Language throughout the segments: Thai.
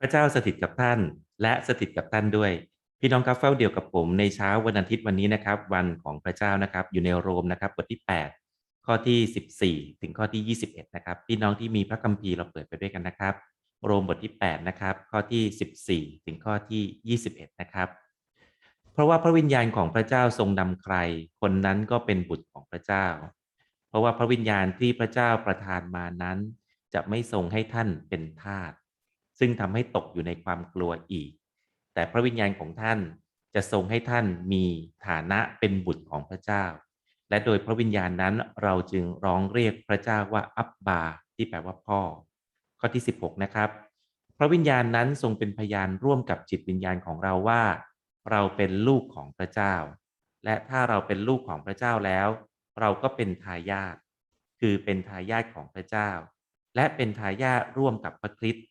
พระเจ้าสถิตกับท่าน และสถิตกับท่านด้วย พี่น้องครับเฝ้าเดียวกับผมในเช้าวันอาทิตย์วันนี้นะครับ วันของพระเจ้านะครับ อยู่ในโรมนะครับบทที่ 8 ข้อที่ 14 ถึงข้อที่ 21 นะครับ พี่น้องที่มีพระคัมภีร์เราเปิดไปด้วยกันนะครับ โรมบทที่ 8 นะครับ ข้อที่ 14 ถึงข้อที่ 21 นะครับ เพราะว่าพระวิญญาณของพระเจ้าทรงนำใคร คนนั้นก็เป็นบุตรของพระเจ้า เพราะว่าพระวิญญาณที่พระเจ้าประทานมานั้น จะไม่ทรงให้ท่านเป็นทาส ซึ่งทำให้ตกอยู่ในความกลัวอีก แต่พระวิญญาณของท่านจะทรงให้ท่านมีฐานะเป็นบุตรของพระเจ้า และโดยพระวิญญาณนั้นเราจึงร้องเรียกพระเจ้าว่าอับบา ที่แปลว่าพ่อ ข้อที่ 16 นะครับ พระวิญญาณนั้นทรงเป็นพยานร่วมกับจิตวิญญาณของเราว่า เราเป็นลูกของพระเจ้า และถ้าเราเป็นลูกของพระเจ้าแล้ว เราก็เป็นทายาทคือเป็นทายาทของพระเจ้า และเป็นทายาทร่วมกับพระคริสต์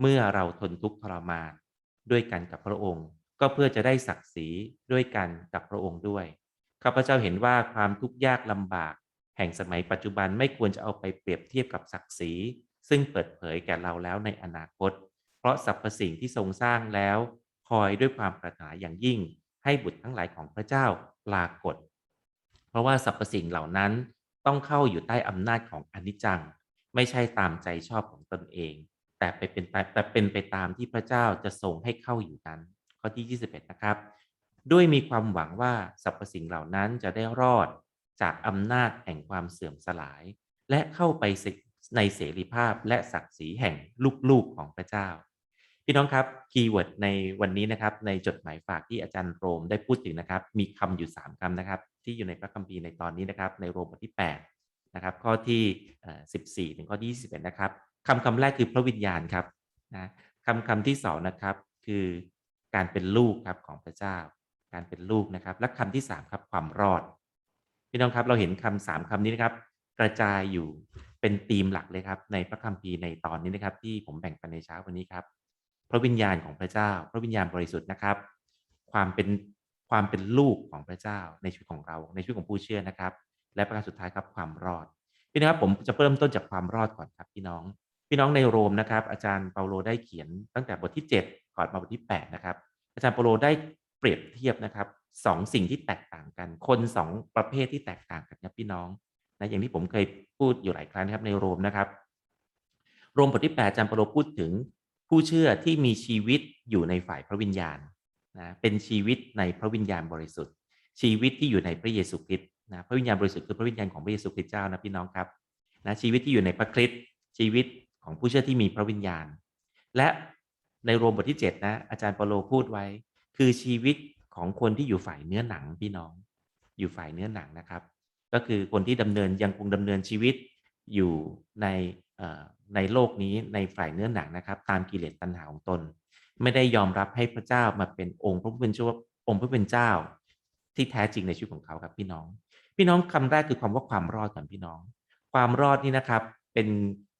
เมื่อเราทนทุกข์ทรมานด้วยกันกับพระองค์ ก็เพื่อจะได้ศักดิ์ศรีด้วยกันกับพระองค์ด้วยข้าพเจ้าเห็นว่าความทุกข์ยากลำบาก แห่งสมัยปัจจุบันไม่ควรจะเอาไปเปรียบเทียบกับศักดิ์ศรีซึ่งเปิดเผยแก่เราแล้วในอนาคต เพราะสรรพสิ่งที่ทรงสร้างแล้ว คอยด้วยความปรารถนาอย่างยิ่ง ให้บุตรทั้งหลายของพระเจ้าปรากฏ เพราะว่าสรรพสิ่งเหล่านั้นต้องเข้าอยู่ใต้อำนาจของอนิจจัง ไม่ใช่ตามใจชอบของตนเอง แต่ไปเป็นแต่เป็นไปตามที่พระเจ้าจะทรงให้เข้าอยู่นั้น ข้อที่ 21 นะครับ ด้วยมีความหวังว่าสรรพสิ่งเหล่านั้นจะได้รอดจากอำนาจแห่งความเสื่อมสลาย และเข้าไปในเสรีภาพและศักดิ์ศรีแห่งลูกๆของพระเจ้า พี่น้องครับคีย์เวิร์ดในวันนี้นะครับ ในจดหมายฝากที่อาจารย์โรมได้พูดถึงนะครับ มีคำอยู่ 3คำนะครับ ที่อยู่ในพระคัมภีร์ในตอนนี้นะครับ ในโรมบทที่8นะครับข้อที่ 14 ถึงข้อที่21 นะครับ คำคำแรกคือพระวิญญาณครับนะคำคำที่สองนะครับ คือการเป็นลูกครับของพระเจ้า การเป็นลูกนะครับ และคำที่3ครับความรอดพี่น้องครับเราเห็นคำสามคำนี้นะครับ กระจายอยู่เป็นธีมหลักเลยครับ ในพระคัมภีร์ในตอนนี้นะครับ ที่ผมแบ่งปันในเช้าวันนี้ครับ พระวิญญาณของพระเจ้า พระวิญญาณบริสุทธิ์นะครับ ความเป็นความเป็นลูกของพระเจ้าในชีวิตของเรา ในชีวิตของผู้เชื่อนะครับ และประการสุดท้ายครับความรอดพี่น้องครับผมจะเริ่มต้นจากความรอดก่อนครับพี่น้อง พี่น้องในโรมนะครับ อาจารย์เปาโลได้เขียนตั้งแต่บทที่ 7 ก่อนมาบทที่ 8 นะครับ อาจารย์เปาโลได้เปรียบเทียบนะครับสองสิ่งที่แตกต่างกัน คนสองประเภทที่แตกต่างกันครับพี่น้องนะอย่างที่ผมเคยพูดอยู่หลายครั้งนะครับในโรมนะครับ โรมบทที่ 8 อาจารย์เปาโลพูดถึงผู้เชื่อที่มีชีวิตอยู่ในฝ่ายพระวิญญาณนะเป็นชีวิตในพระวิญญาณบริสุทธิ์ ชีวิตที่อยู่ในพระเยซูคริสต์นะพระวิญญาณบริสุทธิ์คือพระวิญญาณของพระเยซูคริสต์เจ้านะพี่น้องครับนะชีวิตที่อยู่ในพระคริสต์ชีวิต ของผู้เชื่อที่มีพระวิญญาณ และในโรมบทที่ 7 นะ อาจารย์เปโลพูดไว้ คือชีวิตของคนที่อยู่ฝ่ายเนื้อหนังพี่น้อง อยู่ฝ่ายเนื้อหนังนะครับ ก็คือคนที่ดำเนินยังคงดำเนินชีวิตอยู่ในในโลกนี้ในฝ่ายเนื้อหนังนะครับ ตามกิเลสตัณหาของตน ไม่ได้ยอมรับให้พระเจ้ามาเป็นองค์พระผู้เป็นเจ้าองค์พระผู้เป็นเจ้า ที่แท้จริงในชีวิตของเขาครับพี่น้อง พี่น้องคำแรกคือความว่าความรอดของพี่น้อง ความรอดนี่นะครับเป็น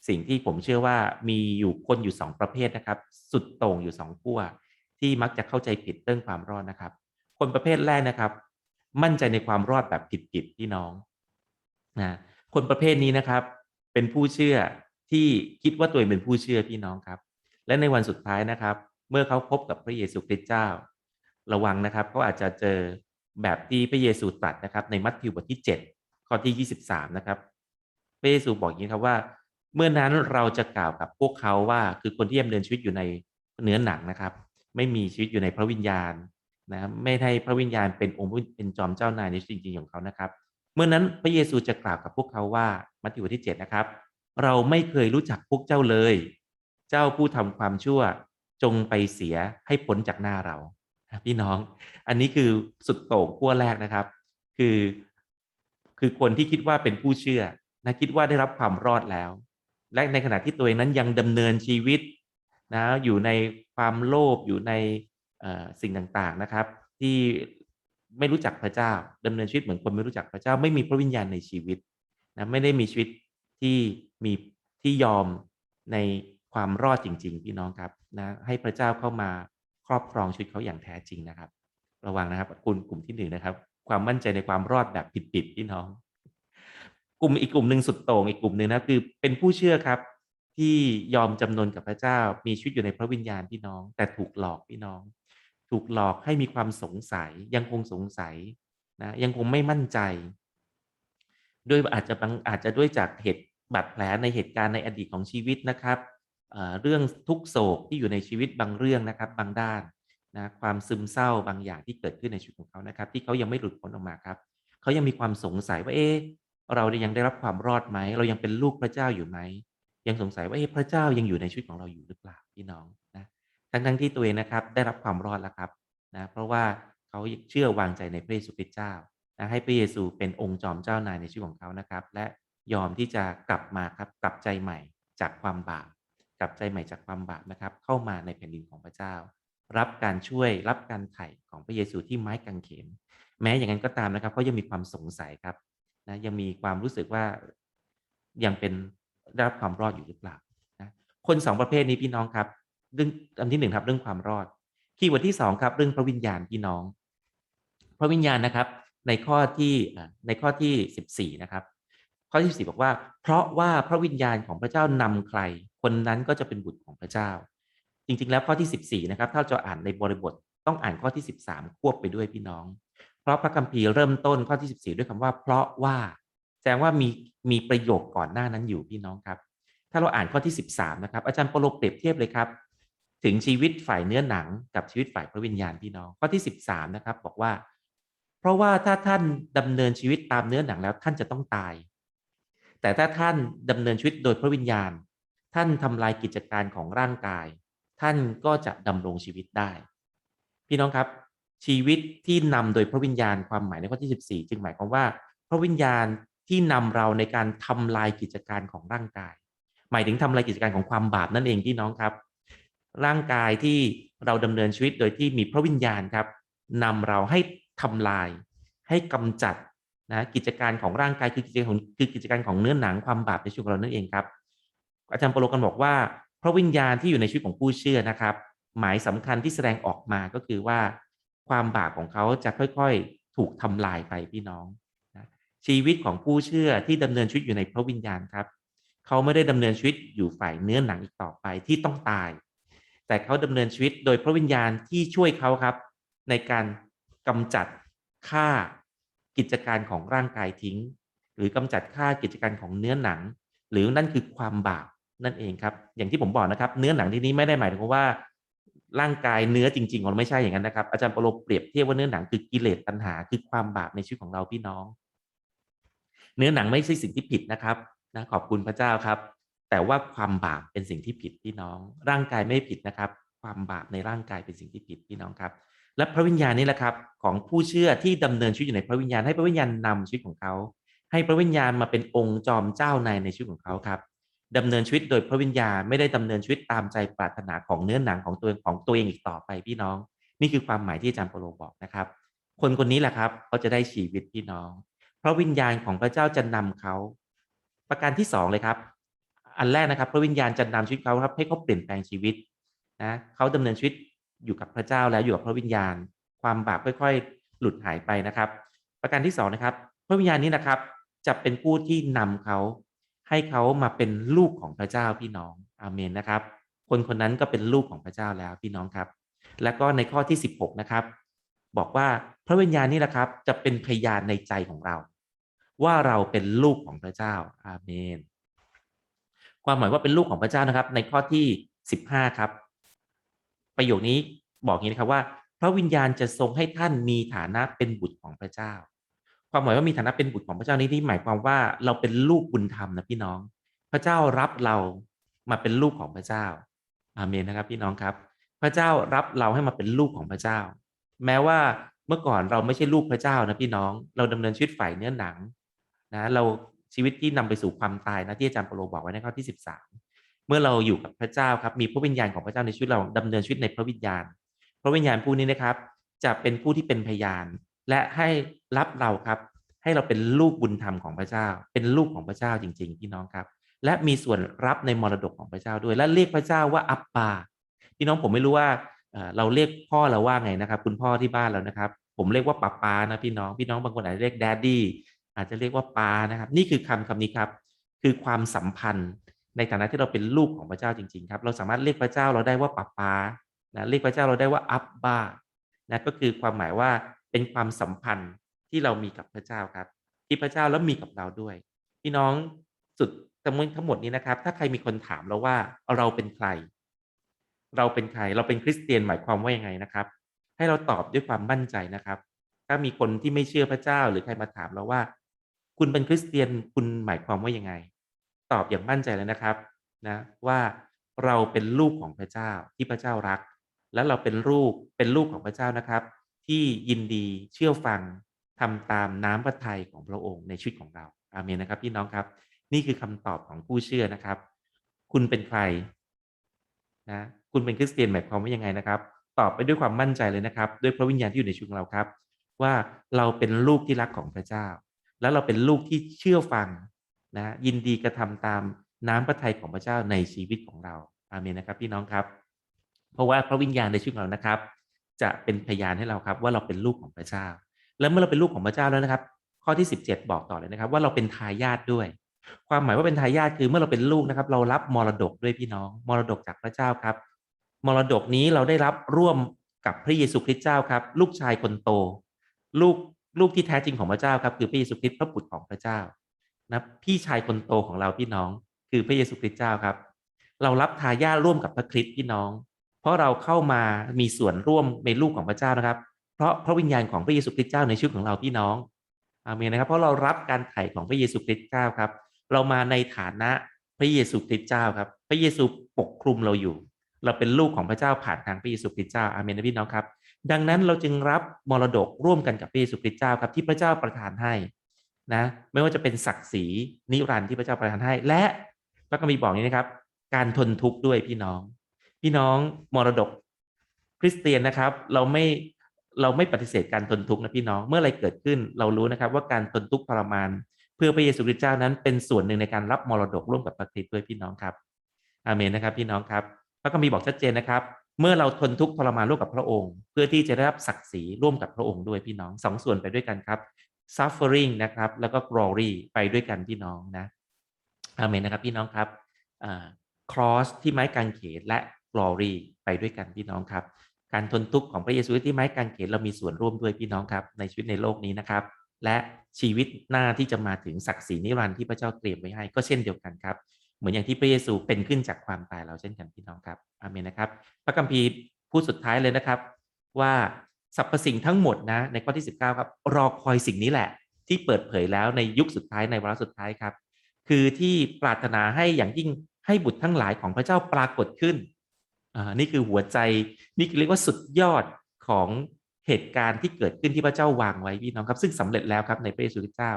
สิ่งที่ผมเชื่อว่ามีอยู่คนอยู่ 2 ประเภทนะครับ สุดโต่งอยู่2ขั้วที่มักจะเข้าใจผิดเรื่องความรอดนะครับ คนประเภทแรกนะครับ มั่นใจในความรอดแบบผิดๆพี่น้องนะคนประเภทนี้นะครับ เป็นผู้เชื่อที่คิดว่าตัวเองเป็นผู้เชื่อพี่น้องครับ และในวันสุดท้ายนะครับ เมื่อเขาพบกับพระเยซูคริสต์เจ้า ระวังนะครับเขาอาจจะเจอแบบที่พระเยซูตรัสนะครับ ในมัทธิวบทที่ 7 ข้อที่ 23 นะครับพระเยซูบอกอย่างนี้ครับว่า เมื่อนั้นเราจะกล่าวกับพวกเขาว่าคือคนที่ดำเนินชีวิตอยู่ในเนื้อหนังนะครับ ไม่มีชีวิตอยู่ในพระวิญญาณนะไม่ให้พระวิญญาณเป็นองค์เป็นจอมเจ้านายในชีวิตจริงๆของเขานะครับ เมื่อนั้นพระเยซูจะกล่าวกับพวกเขาว่ามัทธิวบทที่7นะครับ เราไม่เคยรู้จักพวกเจ้าเลย เจ้าผู้ทำความชั่วจงไปเสียให้พ้นจากหน้าเราพี่น้อง อันนี้คือสุดโต่งขั้วแรกนะครับ คือ คือคนที่คิดว่าเป็นผู้เชื่อนะคิดว่าได้รับความรอดแล้ว และในขณะที่ตัวเองนั้นยังดำเนินชีวิตนะอยู่ในความโลภอยู่ในสิ่งต่างๆนะครับ ที่ไม่รู้จักพระเจ้าดำเนินชีวิตเหมือนคนไม่รู้จักพระเจ้า ไม่มีพระวิญญาณในชีวิตนะไม่ได้มีชีวิตที่มีที่ยอมในความรอดจริง ๆ พี่น้องครับนะให้พระเจ้าเข้ามาครอบครองชีวิตเขาอย่างแท้จริงนะครับ ระวังนะครับคุณกลุ่มที่หนึ่งนะครับ ความมั่นใจในความรอดแบบผิดๆพี่น้อง กลุ่มอีกกลุ่มหนึ่งสุดโต่งอีกกลุ่มหนึ่งนะคือเป็นผู้เชื่อครับ ที่ยอมจำนนกับพระเจ้า มีชีวิตอยู่ในพระวิญญาณพี่น้อง แต่ถูกหลอกพี่น้อง ถูกหลอกให้มีความสงสัย ยังคงสงสัยนะยังคงไม่มั่นใจ ด้วยอาจจะบางอาจจะด้วยจากเหตุบาดแผลในเหตุการณ์ในอดีตของชีวิตนะครับเอ่อเรื่องทุกโศกที่อยู่ในชีวิตบางเรื่องนะครับบางด้านนะความซึมเศร้าบางอย่างที่เกิดขึ้นในชีวิตของเขานะครับ ที่เขายังไม่หลุดพ้นออกมาครับเขายังมีความสงสัยว่าเอ๊ะ เรายังได้รับความรอดไหม เรายังเป็นลูกพระเจ้าอยู่ไหม ยังสงสัยว่าเอ๊ะพระเจ้ายังอยู่ในชีวิตของเราอยู่หรือเปล่าพี่น้องนะทั้งทั้งที่ตัวเองนะครับได้รับความรอดแล้วครับนะเพราะว่าเขาเชื่อวางใจในพระเยซูคริสต์เจ้านะให้พระเยซูเป็นองค์จอมเจ้านายในชีวิตของเขานะครับ และยอมที่จะกลับมาครับกลับใจใหม่จากความบาปกลับใจใหม่จากความบาปนะครับ เข้ามาในแผ่นดินของพระเจ้า รับการช่วยรับการไถ่ของพระเยซูที่ไม้กางเขนแม้อย่างนั้นก็ตามนะครับเขายังมีความสงสัยครับ นะยังมีความรู้สึกว่ายังเป็นได้รับความรอดอยู่หรือเปล่านะคนสองประเภทนี้พี่น้องครับเรื่องอันที่หนึ่งครับเรื่องความรอดคีย์เวิร์ดที่สองครับ เรื่องพระวิญญาณพี่น้อง พระวิญญาณนะครับ ในข้อที่ในข้อที่สิบสี่นะครับ ข้อที่สี่บอกว่า เพราะว่าพระวิญญาณของพระเจ้านำใคร คนนั้นก็จะเป็นบุตรของพระเจ้า จริงๆ แล้วข้อที่สิบสี่นะครับ ถ้าจะอ่านในบริบทต้องอ่านข้อที่สิบสามควบไปด้วยพี่น้อง ราะพระคัมภีร์เริ่มต้นข้อที่สิบสี่ด้วยคำว่า เพราะว่าแสดงว่ามีมีประโยคก่อนหน้านั้นอยู่พี่น้องครับ ถ้าเราอ่านข้อที่สิบสามนะครับ อาจารย์โปโลเปรียบเทียบเลยครับ ถึงชีวิตฝ่ายเนื้อหนังกับชีวิตฝ่ายพระวิญญาณพี่น้อง ข้อที่สิบสามนะครับ บอกว่า เพราะว่าถ้าท่านดำเนินชีวิตตามเนื้อหนังแล้วท่านจะต้องตาย แต่ถ้าท่านดำเนินชีวิตโดยพระวิญญาณ ท่านทำลายกิจการของร่างกาย ท่านก็จะดำรงชีวิตได้ พี่น้องครับ ชีวิตที่นำโดยพระวิญญาณความหมายในข้อที่ 14 จึงหมายความว่า พระวิญญาณที่นำเราในการทำลายกิจการของร่างกาย หมายถึงทำลายกิจการของความบาปนั่นเองพี่น้องครับ ร่างกายที่เราดำเนินชีวิตโดยที่มีพระวิญญาณครับนำเราให้ทำลาย ให้กำจัดนะกิจการของร่างกายคือกิจการของคือกิจการของเนื้อหนังความบาปในชีวิตของเรานั่นเองครับ อาจารย์ปโลกันบอกว่า พระวิญญาณที่อยู่ในชีวิตของผู้เชื่อนะครับ หมายสำคัญที่แสดงออกมาก็คือว่า ความบาปของเขาจะค่อยๆถูกทำลายไปพี่น้องนะชีวิตของผู้เชื่อที่ดำเนินชีวิตอยู่ในพระวิญญาณครับ เขาไม่ได้ดำเนินชีวิตอยู่ฝ่ายเนื้อหนังอีกต่อไปที่ต้องตาย แต่เขาดำเนินชีวิตโดยพระวิญญาณที่ช่วยเขาครับ ในการกำจัดฆ่ากิจการของร่างกายทิ้ง หรือกำจัดฆ่ากิจการของเนื้อหนัง หรือนั่นคือความบาปนั่นเองครับ อย่างที่ผมบอกนะครับ เนื้อหนังที่นี้ไม่ได้หมายถึงว่า ร่างกายเนื้อจริงๆของเราไม่ใช่อย่างนั้นนะครับ อาจารย์ปโลเปรียบเทียบว่าเนื้อหนังคือกิเลสตัณหา คือความบาปในชีวิตของเราพี่น้อง เนื้อหนังไม่ใช่สิ่งที่ผิดนะครับนะขอบคุณพระเจ้าครับ แต่ว่าความบาปเป็นสิ่งที่ผิดพี่น้อง ร่างกายไม่ผิดนะครับ ความบาปในร่างกายเป็นสิ่งที่ผิดพี่น้องครับ และพระวิญญาณนี่แหละครับ ของผู้เชื่อที่ดำเนินชีวิตอยู่ในพระวิญญาณให้พระวิญญาณนำชีวิตของเขา ให้พระวิญญาณมาเป็นองค์จอมเจ้านายในชีวิตของเขาครับ ดำเนินชีวิตโดยพระวิญญาณไม่ได้ดำเนินชีวิตตามใจปรารถนาของเนื้อหนังของตัวของตัวเองอีกต่อไปพี่น้อง นี่คือความหมายที่อาจารย์เปโลบอกนะครับ คนคนนี้แหละครับเขาจะได้ชีวิตพี่น้อง เพราะวิญญาณของพระเจ้าจะนำเขาประการที่สองเลยครับ อันแรกนะครับพระวิญญาณจะนำชีวิตเขาครับ ให้เขาเปลี่ยนแปลงชีวิตนะเขาดำเนินชีวิตอยู่กับพระเจ้าแล้วอยู่กับพระวิญญาณ ความบาปค่อยๆ หลุดหายไปนะครับ ประการที่สองนะครับ พระวิญญาณนี้นะครับ จะเป็นผู้ที่นำเขา ให้เขามาเป็นลูกของพระเจ้าพี่น้องอาเมนนะครับ คนคนนั้นก็เป็นลูกของพระเจ้าแล้วพี่น้องครับ แล้วก็ในข้อที่ 16 นะครับ บอกว่าพระวิญญาณนี่แหละครับ จะเป็นพยานในใจของเรา ว่าเราเป็นลูกของพระเจ้าอาเมน ความหมายว่าเป็นลูกของพระเจ้านะครับ ในข้อที่ 15 ครับ ประโยคนี้บอกอย่างนี้นะครับว่า พระวิญญาณจะทรงให้ท่านมีฐานะเป็นบุตรของพระเจ้า ความหมายว่ามีฐานะเป็นบุตรของพระเจ้านี้ที่หมายความว่าเราเป็นลูกบุญธรรมนะพี่น้อง พระเจ้ารับเรามาเป็นลูกของพระเจ้า อาเมนนะครับ พี่น้องครับ พระเจ้ารับเราให้มาเป็นลูกของพระเจ้า แม้ว่าเมื่อก่อนเราไม่ใช่ลูกพระเจ้านะพี่น้อง เราดำเนินชีวิตฝ่ายเนื้อหนังนะเราชีวิตที่นำไปสู่ความตายนะที่อาจารย์เปโลบอกไว้ในข้อที่ 13 เมื่อเราอยู่กับพระเจ้าครับมีพระวิญญาณของพระเจ้าในชีวิตเราดำเนินชีวิตในพระวิญญาณ พระวิญญาณผู้นี้นะครับ จะเป็นผู้ที่เป็นพยาน และให้รับเราครับ ให้เราเป็นลูกบุญธรรมของพระเจ้า เป็นลูกของพระเจ้าจริง ๆ พี่น้องครับ และมีส่วนรับในมรดกของพระเจ้าด้วย และเรียกพระเจ้าว่าอัปปาพี่น้องผมไม่รู้ว่าเราเรียกพ่อเราว่าไงนะครับ คุณพ่อที่บ้านเรานะครับ ผมเรียกว่าป้าปานะพี่น้องพี่น้องบางคนอาจจะเรียกแดดดี้อาจจะเรียกว่าปานะครับ นี่คือคำคำนี้ครับ คือความสัมพันธ์ในฐานะที่เราเป็นลูกของพระเจ้าจริง ๆ ครับ เราสามารถเรียกพระเจ้าเราได้ว่าป๊าปานะเรียกพระเจ้าเราได้ว่าอับบานะก็คือความหมายว่า เป็นความสัมพันธ์ที่เรามีกับพระเจ้าครับ ที่พระเจ้าแล้วมีกับเราด้วย พี่น้องสุดทั้งหมดทั้งหมดนี้นะครับ ถ้าใครมีคนถามเราว่าเราเป็นใคร เราเป็นใครเราเป็นคริสเตียนหมายความว่ายังไงนะครับ ให้เราตอบด้วยความมั่นใจนะครับ ถ้ามีคนที่ไม่เชื่อพระเจ้าหรือใครมาถามเราว่า คุณเป็นคริสเตียนคุณหมายความว่ายังไง ตอบอย่างมั่นใจเลยนะครับนะว่าเราเป็นลูกของพระเจ้าที่พระเจ้ารัก และเราเป็นลูกเป็นลูกของพระเจ้านะครับ ที่ยินดีเชื่อฟังทำตามน้ำพระทัยของพระองค์ในชีวิตของเรา อาเมนนะครับพี่น้องครับ นี่คือคำตอบของผู้เชื่อนะครับ คุณเป็นใครนะคุณเป็นคริสเตียนหมายความว่ายังไงนะครับ ตอบไปด้วยความมั่นใจเลยนะครับ ด้วยพระวิญญาณที่อยู่ในชีวิตของเราครับ ว่าเราเป็นลูกที่รักของพระเจ้า แล้วเราเป็นลูกที่เชื่อฟังนะยินดีกระทำตามน้ำพระทัยของพระเจ้าในชีวิตของเราอาเมนนะครับ พี่น้องครับ เพราะว่าพระวิญญาณในชีวิตของเรานะครับ จะเป็นพยานให้เราครับ ว่าเราเป็นลูกของพระเจ้า แล้วเมื่อเราเป็นลูกของพระเจ้าแล้วนะครับ ข้อที่ 17 บอกต่อเลยนะครับ ว่าเราเป็นทายาทด้วย ความหมายว่าเป็นทายาทคือเมื่อเราเป็นลูกนะครับ เรารับมรดกด้วยพี่น้อง มรดกจากพระเจ้าครับ มรดกนี้เราได้รับร่วมกับพระเยซูคริสต์เจ้าครับ ลูกชายคนโต ลูกลูกที่แท้จริงของพระเจ้าครับ คือพระเยซูคริสต์พระบุตรของพระเจ้านะพี่ชายคนโตของเราพี่น้อง คือพระเยซูคริสต์เจ้าครับ เรารับทายาทร่วมกับพระคริสต์พี่น้อง ราะเราเข้ามามีส่วนร่วมในลูกของพระเจ้านะครับ เพราะพระวิญญาณของพระเยซูคริสต์เจ้าในชีวิตของเราพี่น้องอาเมนนะครับ เพราะเรารับการไถ่ของพระเยซูคริสต์เจ้าครับ เรามาในฐานะพระเยซูคริสต์เจ้าครับ พระเยซูปกคลุมเราอยู่ เราเป็นลูกของพระเจ้าผ่านทางพระเยซูคริสต์เจ้าอาเมนนะพี่น้องครับ ดังนั้นเราจึงรับมรดกร่วมกันกับพระเยซูคริสต์เจ้าครับที่พระเจ้าประทานให้นะไม่ว่าจะเป็นศักดิ์ศรีนิรันดร์ที่พระเจ้าประทานให้ และพระคัมภีร์บอกนี้นะครับ การทนทุกข์ด้วยพี่น้อง พี่น้องมรดกคริสเตียนนะครับ เราไม่เราไม่ปฏิเสธการทนทุกข์นะพี่น้องเมื่ออะไรเกิดขึ้น เรารู้นะครับว่าการทนทุกข์ทรมาน เพื่อพระเยซูคริสต์เจ้านั้นเป็นส่วนหนึ่งในการรับมรดกร่วมกับพระคริสต์ด้วยพี่น้องครับอาเมนนะครับพี่น้องครับพระคัมภีร์บอกชัดเจนนะครับ เมื่อเราทนทุกข์ทรมานร่วมกับพระองค์ เพื่อที่จะได้รับศักดิ์ศรีร่วมกับพระองค์ด้วยพี่น้องสองส่วนไปด้วยกันครับ suffering นะครับ แล้วก็ glory ไปด้วยกันพี่น้องนะอาเมนนะครับพี่น้องครับ cross ที่ไม้กางเขนและ glory ไปด้วยกันพี่น้องครับ การทนทุกข์ของพระเยซูที่ไม้กางเขนเรามีส่วนร่วมด้วยพี่น้องครับ ในชีวิตในโลกนี้นะครับ และชีวิตหน้าที่จะมาถึงศักดิ์ศรีนิรันดร์ที่พระเจ้าเตรียมไว้ให้ก็เช่นเดียวกันครับ เหมือนอย่างที่พระเยซูเป็นขึ้นจากความตายเราเช่นกันพี่น้องครับอาเมนนะครับ พระคัมภีร์พูดสุดท้ายเลยนะครับว่าสรรพสิ่งทั้งหมดนะในข้อที่ 19ครับรอคอยสิ่งนี้แหละ ที่เปิดเผยแล้วในยุคสุดท้ายในวาระสุดท้ายครับ คือที่ปรารถนาให้อย่างยิ่งให้บุตรทั้งหลายของพระเจ้าปรากฏขึ้น อ่านี่คือหัวใจนี่เรียกว่าสุดยอดของเหตุการณ์ที่เกิดขึ้นที่พระเจ้าวางไว้พี่น้องครับ ซึ่งสำเร็จแล้วครับในพระเยซูคริสต์เจ้า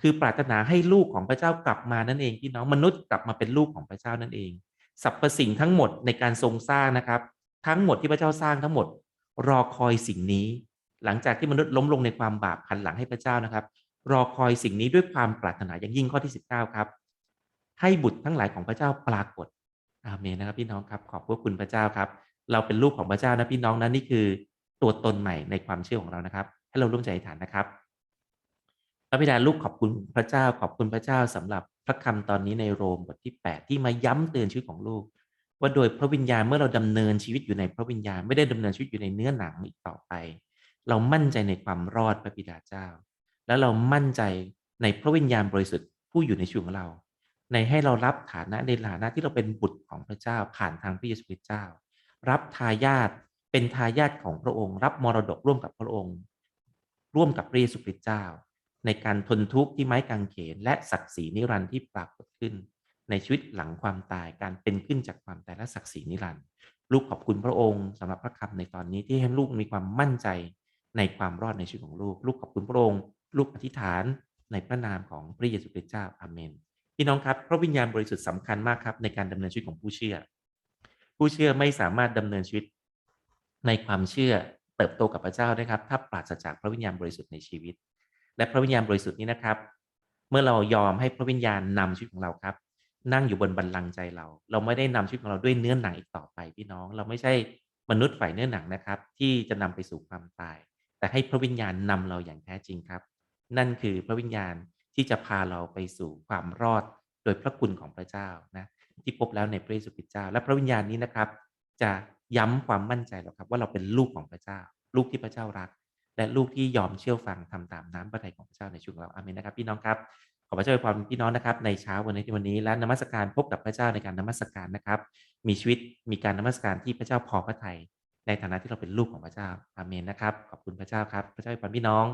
คือปรารถนาให้ลูกของพระเจ้ากลับมานั่นเองพี่น้องมนุษย์กลับมาเป็นลูกของพระเจ้านั่นเองสรรพสิ่งทั้งหมดในการทรงสร้างนะครับ ทั้งหมดที่พระเจ้าสร้างทั้งหมด รอคอยสิ่งนี้ หลังจากที่มนุษย์ล้มลงในความบาปหันหลังให้พระเจ้านะครับ รอคอยสิ่งนี้ด้วยความปรารถนาอย่างยิ่งข้อที่ 19 ครับ ให้บุตรทั้งหลายของพระเจ้าปรากฏ อาเมนนะครับพี่น้องครับขอบพระคุณพระเจ้าครับ เราเป็นลูกของพระเจ้านะพี่น้องนะนี่คือตัวตนใหม่ในความเชื่อของเรานะครับ ให้เราร่วมใจอธิษฐานนะครับพระบิดาลูกขอบคุณพระเจ้า ขอบคุณพระเจ้าสำหรับพระคำตอนนี้ในโรมบทที่ 8 ที่มาย้ำเตือนชีวิตของลูก ว่าโดยพระวิญญาณเมื่อเราดำเนินชีวิตอยู่ในพระวิญญาณไม่ได้ดำเนินชีวิตอยู่ในเนื้อหนังอีกต่อไป เรามั่นใจในความรอดพระบิดาเจ้า แล้วเรามั่นใจในพระวิญญาณบริสุทธิ์ผู้อยู่ในชีวิตของเรา ในให้เรารับฐานะในฐานะที่เราเป็นบุตรของพระเจ้าผ่านทางพระเยซูคริสต์เจ้า รับทายาทเป็นทายาทของพระองค์ รับมรดกร่วมกับพระองค์ ร่วมกับพระเยซูคริสต์เจ้า ในการทนทุกข์ที่ไม้กางเขน และศักดิ์ศรีนิรันดร์ที่ปรากฏขึ้น ในชีวิตหลังความตายการเป็นขึ้นจากความตายและศักดิ์ศรีนิรันดร์ลูกขอบคุณพระองค์สำหรับพระคำในตอนนี้ที่ให้ลูกมีความมั่นใจในความรอดในชีวิตของลูก ลูกขอบคุณพระองค์ ลูกอธิษฐานในพระนามของพระเยซูคริสต์เจ้าอาเมน พี่น้องครับ พระวิญญาณบริสุทธิ์สำคัญมากครับในการดำเนินชีวิตของผู้เชื่อ ผู้เชื่อไม่สามารถดำเนินชีวิตในความเชื่อเติบโตกับพระเจ้าได้ครับ ถ้าปราศจากพระวิญญาณบริสุทธิ์ในชีวิต และพระวิญญาณบริสุทธิ์นี้นะครับ เมื่อเรายอมให้พระวิญญาณนำชีวิตของเราครับ นั่งอยู่บนบัลลังก์ใจเรา เราไม่ได้นำชีวิตของเราด้วยเนื้อหนังอีกต่อไปพี่น้อง เราไม่ใช่มนุษย์ฝ่ายเนื้อหนังนะครับ ที่จะนำไปสู่ความตาย แต่ให้พระวิญญาณนำเราอย่างแท้จริงครับ นั่นคือพระวิญญาณ ที่จะพาเราไปสู่ความรอดโดยพระคุณของพระเจ้านะที่พบแล้วในพระเยซูคริสต์เจ้า และพระวิญญาณนี้นะครับ จะย้ำความมั่นใจเราครับ ว่าเราเป็นลูกของพระเจ้า ลูกที่พระเจ้ารัก และลูกที่ยอมเชื่อฟังทำตามน้ำพระทัยของพระเจ้าในชีวิตเราอาเมนนะครับ พี่น้องครับขอพระเจ้าอวยพรพี่น้องนะครับในเช้าวันนี้วันนี้และนมัสการพบกับพระเจ้าในการนมัสการนะครับ มีชีวิตมีการนมัสการที่พระเจ้าพอพระทัยในฐานะที่เราเป็นลูกของพระเจ้าอาเมนนะครับขอบคุณพระเจ้าครับ พระเจ้าอวยพรพี่น้อง